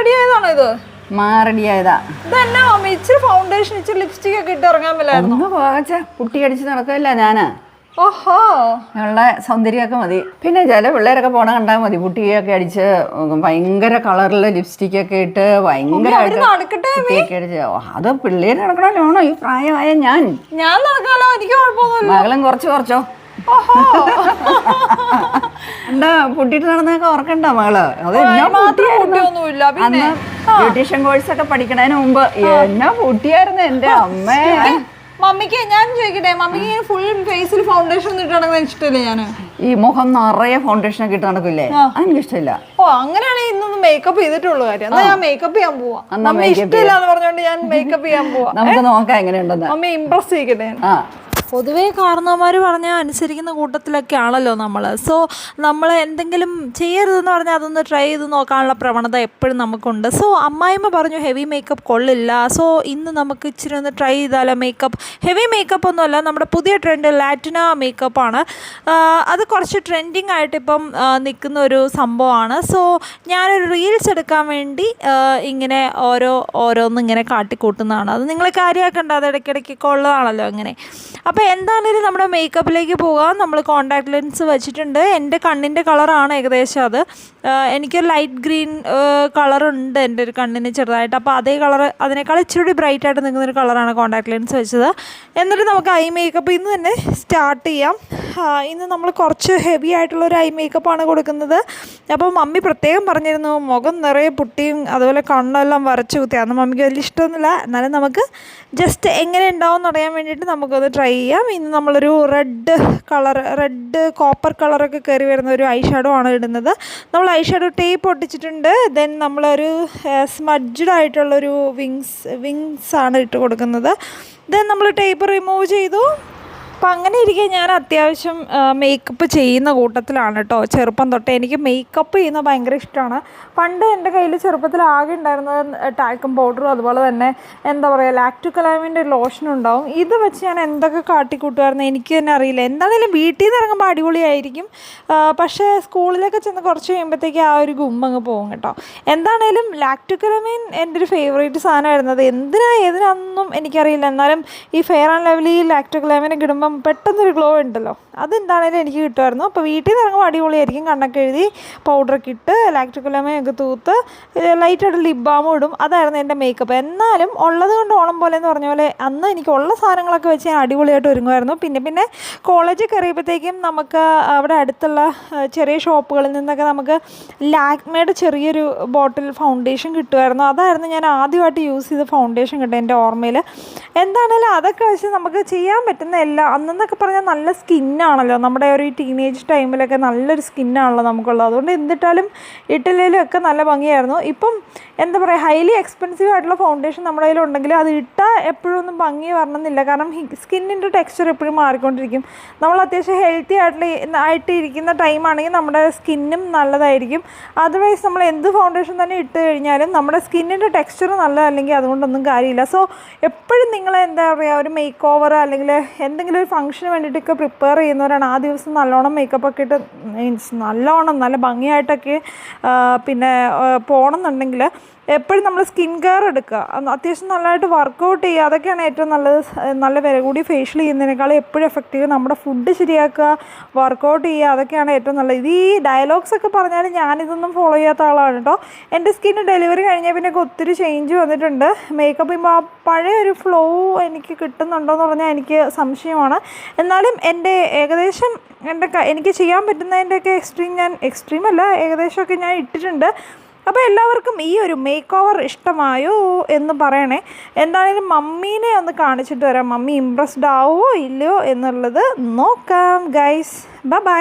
Ready ആയതാണോ ഇത് മാറടിയായതാ ഇതെന്നാ mummy? ഇച്ചിരി ഫൗണ്ടേഷൻ ഇച്ചിരി ലിപ്സ്റ്റിക് ഒക്കെ ഇട്ട് ഇറങ്ങാൻ പറ്റായിരുന്നു ഒന്ന് പോകച്ച കുട്ടി അടിച്ച് നടക്കില്ല ഞാൻ. ഓഹോ. ഉള്ള സൗന്ദര്യമൊക്കെ മതി. പിന്നെ ചില പിള്ളേരൊക്കെ പോണ കണ്ടാൽ മതി. കുട്ടിയൊക്കെ അടിച്ച് ഭയങ്കര കളറിൽ ലിപ്സ്റ്റിക് ഒക്കെ ഇട്ട് ഭയങ്കര അടിച്ച് അത് പിള്ളേര് നടക്കണമല്ലോ ഈ പ്രായമായ ഞാൻ. ഞാൻ നടക്കാലോ എനിക്ക് കുഴപ്പമൊന്നുമില്ല. മകളും കുറച്ച് കുറച്ചോ. ഓഹോ. എന്താ പൊട്ടിട്ട് നടന്നൊക്കെ ഓർക്കണ്ട മകൾ. അത് എന്നാ പൊട്ടിയായിരുന്നു. അന്ന് ബ്യൂട്ടീഷ്യൻ കോഴ്സ് ഒക്കെ പഠിക്കണതിന് മുമ്പ് എന്നാ പൊട്ടിയായിരുന്നു എന്റെ അമ്മേ. മമ്മിക്ക് ഞാൻ ചോദിക്കട്ടെ മമ്മിക്ക് ഫുൾ ഫേസിൽ ഫൗണ്ടേഷൻ ഇഷ്ടമില്ല ഞാൻ ഈ മുഖം നിറയെ ഫൗണ്ടേഷൻ ഒക്കെ ഇട്ട് നടക്കില്ലേ? എനിക്ക് ഇഷ്ടമില്ല ഓ അങ്ങനെയാണെങ്കിൽ ഇന്നൊന്നും മേക്കപ്പ് ചെയ്തിട്ടുള്ളൂ കാര്യം. എന്നാ ഞാൻ മേക്കപ്പ് ചെയ്യാൻ പോവാ. ഇഷ്ടമില്ല എന്ന് പറഞ്ഞോണ്ട് ഞാൻ മേക്കപ്പ് ചെയ്യാൻ പോവാ. നമുക്ക് നോക്കാം എങ്ങനെയുണ്ടെന്ന്. മമ്മി ഇമ്പ്രസ് ചെയ്യിക്കട്ടെ. ആ. പൊതുവേ കാരണവന്മാർ പറഞ്ഞാൽ അനുസരിക്കുന്ന കൂട്ടത്തിലൊക്കെ ആണല്ലോ നമ്മൾ സോ നമ്മൾ എന്തെങ്കിലും ചെയ്യരുതെന്ന് പറഞ്ഞാൽ അതൊന്ന് ട്രൈ ചെയ്ത് നോക്കാനുള്ള പ്രവണത എപ്പോഴും നമുക്കുണ്ട്. സോ അമ്മായിമ്മ പറഞ്ഞു ഹെവി മേക്കപ്പ് കൊള്ളില്ല. സോ ഇന്ന് നമുക്ക് ഇച്ചിരി ഒന്ന് ട്രൈ ചെയ്താലോ മേക്കപ്പ് ഹെവി മേക്കപ്പ് ഒന്നുമല്ല നമ്മുടെ പുതിയ ട്രെൻഡ് ലാറ്റിന മേക്കപ്പാണ് അത് കുറച്ച് ട്രെൻഡിങ് ആയിട്ടിപ്പം നിൽക്കുന്ന ഒരു സംഭവമാണ്. സോ ഞാനൊരു റീൽസ് എടുക്കാൻ വേണ്ടി ഇങ്ങനെ ഓരോ ഓരോന്നിങ്ങനെ കാട്ടിക്കൂട്ടുന്നതാണ്. അത് നിങ്ങൾ കാര്യമാക്കണ്ട അത് ഇടയ്ക്കിടയ്ക്കൊക്കെ ഉള്ളതാണല്ലോ അങ്ങനെ. അപ്പോൾ എന്താണേലും നമ്മുടെ മേക്കപ്പിലേക്ക് പോകാം? നമ്മൾ കോണ്ടാക്ട് ലെൻസ് വെച്ചിട്ടുണ്ട്. എന്റെ കണ്ണിന്റെ കളറാണ് ഏകദേശം അത്. എനിക്ക് ലൈറ്റ് ഗ്രീൻ കളറുണ്ട് എന്റെ ഒരു കണ്ണിന് ചെറുതായിട്ട്. അപ്പോൾ അതേ കളർ അതിനേക്കാൾ ഇച്ചിരി ബ്രൈറ്റ് ആയിട്ട് നിൽക്കുന്ന ഒരു കളറാണ് കോണ്ടാക്ട് ലെൻസ് വെച്ചത്. എന്നിട്ട് നമുക്ക് ഐ മേക്കപ്പ് ഇന്ന് തന്നെ സ്റ്റാർട്ട് ചെയ്യാം. ഇന്ന് നമ്മൾ കുറച്ച് ഹെവി ആയിട്ടുള്ള ഒരു ഐ മേക്കപ്പാണ് കൊടുക്കുന്നത്. അപ്പോൾ മമ്മി പ്രത്യേകം പറഞ്ഞിരുന്നു മുഖം നിറയെ പുട്ടിയും അതുപോലെ കണ്ണെല്ലാം വരച്ചു കുത്തി അന്ന് മമ്മിക്ക് വലിയ ഇഷ്ടമൊന്നുമില്ല. എന്നാലും നമുക്ക് ജസ്റ്റ് എങ്ങനെ ഉണ്ടാവും എന്ന് അറിയാൻ വേണ്ടിയിട്ട് നമുക്കൊന്ന് ട്രൈ ചെയ്യാം. ഇന്ന് നമ്മളൊരു റെഡ് കളർ റെഡ് കോപ്പർ കളറൊക്കെ കയറി വരുന്ന ഒരു ഐ ഷാഡോ ആണ് ഇടുന്നത്. നമ്മൾ ഐ ഷാഡോ ടേപ്പ് ഒട്ടിച്ചിട്ടുണ്ട്. ദെൻ നമ്മളൊരു സ്മഡ്ജഡ് ആയിട്ടുള്ളൊരു വിങ്സ് വിങ്സ് ആണ് ഇട്ട് കൊടുക്കുന്നത്. ദെൻ നമ്മൾ ടേപ്പ് റിമൂവ് ചെയ്തു. അപ്പം അങ്ങനെ ഇരിക്കെ ഞാൻ അത്യാവശ്യം മേക്കപ്പ് ചെയ്യുന്ന കൂട്ടത്തിലാണ് കേട്ടോ ചെറുപ്പം തൊട്ടേ. എനിക്ക് മേക്കപ്പ് ചെയ്യുന്നത് ഭയങ്കര ഇഷ്ടമാണ് പണ്ട് എന്റെ കയ്യിൽ ചെറുപ്പത്തിൽ ആകെ ഉണ്ടായിരുന്നത് ടാൽക്കം പൗഡറും അതുപോലെ തന്നെ എന്താ പറയുക ലാക്ടു കലാമിന്റെ ലോഷൻ ഉണ്ടാവും. ഇത് വെച്ച് ഞാൻ എന്തൊക്കെ കാട്ടിക്കൂട്ടുമായിരുന്നു എനിക്ക് തന്നെ അറിയില്ല. എന്താണെങ്കിലും വീട്ടിൽ നിന്ന് ഇറങ്ങുമ്പോൾ അടിപൊളിയായിരിക്കും പക്ഷേ സ്കൂളിലൊക്കെ ചെന്ന് കുറച്ച് കഴിയുമ്പോഴത്തേക്ക് ആ ഒരു ഗുമ്മങ്ങ് പോകും കേട്ടോ. എന്താണേലും ലാക്ടു കലാമീൻ എന്റെ ഒരു ഫേവറേറ്റ് സാധനമായിരുന്നത്. എന്തിനാ ഏതിനാണെന്നും എനിക്കറിയില്ല. എന്നാലും ഈ ഫെയർ ആൻഡ് ലവ്ലി ലാക്ടുക്കലാമിനെ ഇടുമ്പം പെട്ടെന്നൊരു ഗ്ലോ ഉണ്ടല്ലോ. അതെന്താണേലും എനിക്ക് കിട്ടുമായിരുന്നു. അപ്പോൾ വീട്ടിൽ നിന്ന് ഇറങ്ങുമ്പോൾ അടിപൊളിയായിരിക്കും. കണ്ണൊക്കെ എഴുതി പൗഡറൊക്കെ ഇട്ട് ലാക്ടിക്കുലമയൊക്കെ കലാമയൊക്കെ തൂത്ത് ലൈറ്റായിട്ട് ലിപ് ബാമും ഇടും. അതായിരുന്നു എന്റെ മേക്കപ്പ് എന്നാലും ഉള്ളത് കൊണ്ട് ഓണം പോലെ എന്ന് പറഞ്ഞ പോലെ അന്ന് എനിക്ക് ഉള്ള സാധനങ്ങളൊക്കെ വെച്ച് ഞാൻ അടിപൊളിയായിട്ട് ഒരുങ്ങുമായിരുന്നു. പിന്നെ പിന്നെ കോളേജിൽ കയറിയപ്പോഴത്തേക്കും നമുക്ക് അവിടെ അടുത്തുള്ള ചെറിയ ഷോപ്പുകളിൽ നിന്നൊക്കെ നമുക്ക് ലാക്മേയുടെ ചെറിയൊരു ബോട്ടിൽ ഫൗണ്ടേഷൻ കിട്ടുമായിരുന്നു. അതായിരുന്നു ഞാൻ ആദ്യമായിട്ട് യൂസ് ചെയ്ത ഫൗണ്ടേഷൻ കിട്ടും എന്റെ ഓർമ്മയിൽ എന്താണേലും അതൊക്കെ വെച്ച് നമുക്ക് ചെയ്യാൻ പറ്റുന്ന എല്ലാ അന്നെന്നൊക്കെ പറഞ്ഞാൽ നല്ല സ്കിന്നാണല്ലോ. നമ്മുടെ ഒരു ടീനേജ് ടൈമിലൊക്കെ നല്ലൊരു സ്കിന്നാണല്ലോ നമുക്കുള്ളത്. അതുകൊണ്ട് എന്തിട്ടാലും ഇട്ടില്ലേലും ഒക്കെ നല്ല ഭംഗിയായിരുന്നു. ഇപ്പം എന്താ പറയുക ഹൈലി എക്സ്പെൻസീവ് ആയിട്ടുള്ള ഫൗണ്ടേഷൻ നമ്മുടെ കയ്യിൽ ഉണ്ടെങ്കിൽ അത് ഇട്ടാൽ എപ്പോഴും ഒന്നും ഭംഗി വരണമെന്നില്ല. കാരണം സ്കിന്നിന്റെ ടെക്സ്ചർ എപ്പോഴും മാറിക്കൊണ്ടിരിക്കും. നമ്മൾ അത്യാവശ്യം ഹെൽത്തി ആയിട്ടുള്ള ആയിട്ട് ഇരിക്കുന്ന ടൈമാണെങ്കിൽ നമ്മുടെ സ്കിന്നും നല്ലതായിരിക്കും. അതർവൈസ് നമ്മൾ എന്ത് ഫൗണ്ടേഷൻ തന്നെ ഇട്ട് കഴിഞ്ഞാലും നമ്മുടെ സ്കിന്നിന്റെ ടെക്സ്ചർ നല്ലതല്ലെങ്കിൽ അതുകൊണ്ടൊന്നും കാര്യമില്ല. സോ എപ്പോഴും നിങ്ങൾ എന്താ പറയുക ഒരു മേക്ക് ഓവർ അല്ലെങ്കിൽ എന്തെങ്കിലും ഒരു ഫംഗ്ഷന് വേണ്ടിയിട്ടൊക്കെ പ്രിപ്പയർ ചെയ്യുന്നവരാണ്. ആ ദിവസം നല്ലോണം മേക്കപ്പ് ഒക്കെ ഇട്ട് മീൻസ് നല്ലോണം നല്ല ഭംഗിയായിട്ടൊക്കെ പിന്നെ പോകണം പോകണമെന്നുണ്ടെങ്കിൽ എപ്പോഴും നമ്മൾ സ്കിൻ കെയർ എടുക്കുക. അത് അത്യാവശ്യം നല്ലതായിട്ട് വർക്കൗട്ട് ചെയ്യുക. അതൊക്കെയാണ് ഏറ്റവും നല്ലത്. നല്ല വില കൂടി ഫേഷ്യൽ ചെയ്യുന്നതിനേക്കാളും എപ്പോഴും എഫക്റ്റീവ് നമ്മുടെ ഫുഡ് ശരിയാക്കുക വർക്കൗട്ട് ചെയ്യുക. അതൊക്കെയാണ് ഏറ്റവും നല്ലത്. ഇത് ഈ ഡയലോഗ്സ് ഒക്കെ പറഞ്ഞാൽ ഞാനിതൊന്നും ഫോളോ ചെയ്യാത്ത ആളാണ് കേട്ടോ. എന്റെ സ്കിന്ന് ഡെലിവറി കഴിഞ്ഞാൽ പിന്നെ ഒത്തിരി ചേഞ്ച് വന്നിട്ടുണ്ട്. മേക്കപ്പ് ചെയ്യുമ്പോൾ ആ പഴയ ഒരു ഫ്ലോ എനിക്ക് കിട്ടുന്നുണ്ടോ എന്ന് പറഞ്ഞാൽ എനിക്ക് സംശയമാണ്. എന്നാലും എന്റെ ഏകദേശം എന്റെ എനിക്ക് ചെയ്യാൻ പറ്റുന്നതിന്റെയൊക്കെ എക്സ്ട്രീം ഞാൻ എക്സ്ട്രീം അല്ല ഏകദേശമൊക്കെ ഞാൻ ഇട്ടിട്ടുണ്ട്. അപ്പോൾ എല്ലാവർക്കും ഈ ഒരു മേക്ക് ഓവർ ഇഷ്ടമായോ എന്ന് പറയണേ. എന്താണെങ്കിലും മമ്മീനെ ഒന്ന് കാണിച്ചിട്ട് വരാം. മമ്മി ഇമ്പ്രസ്ഡ് ആവുമോ ഇല്ലയോ എന്നുള്ളത് നോക്കാം ഗൈസ് ബ ബൈ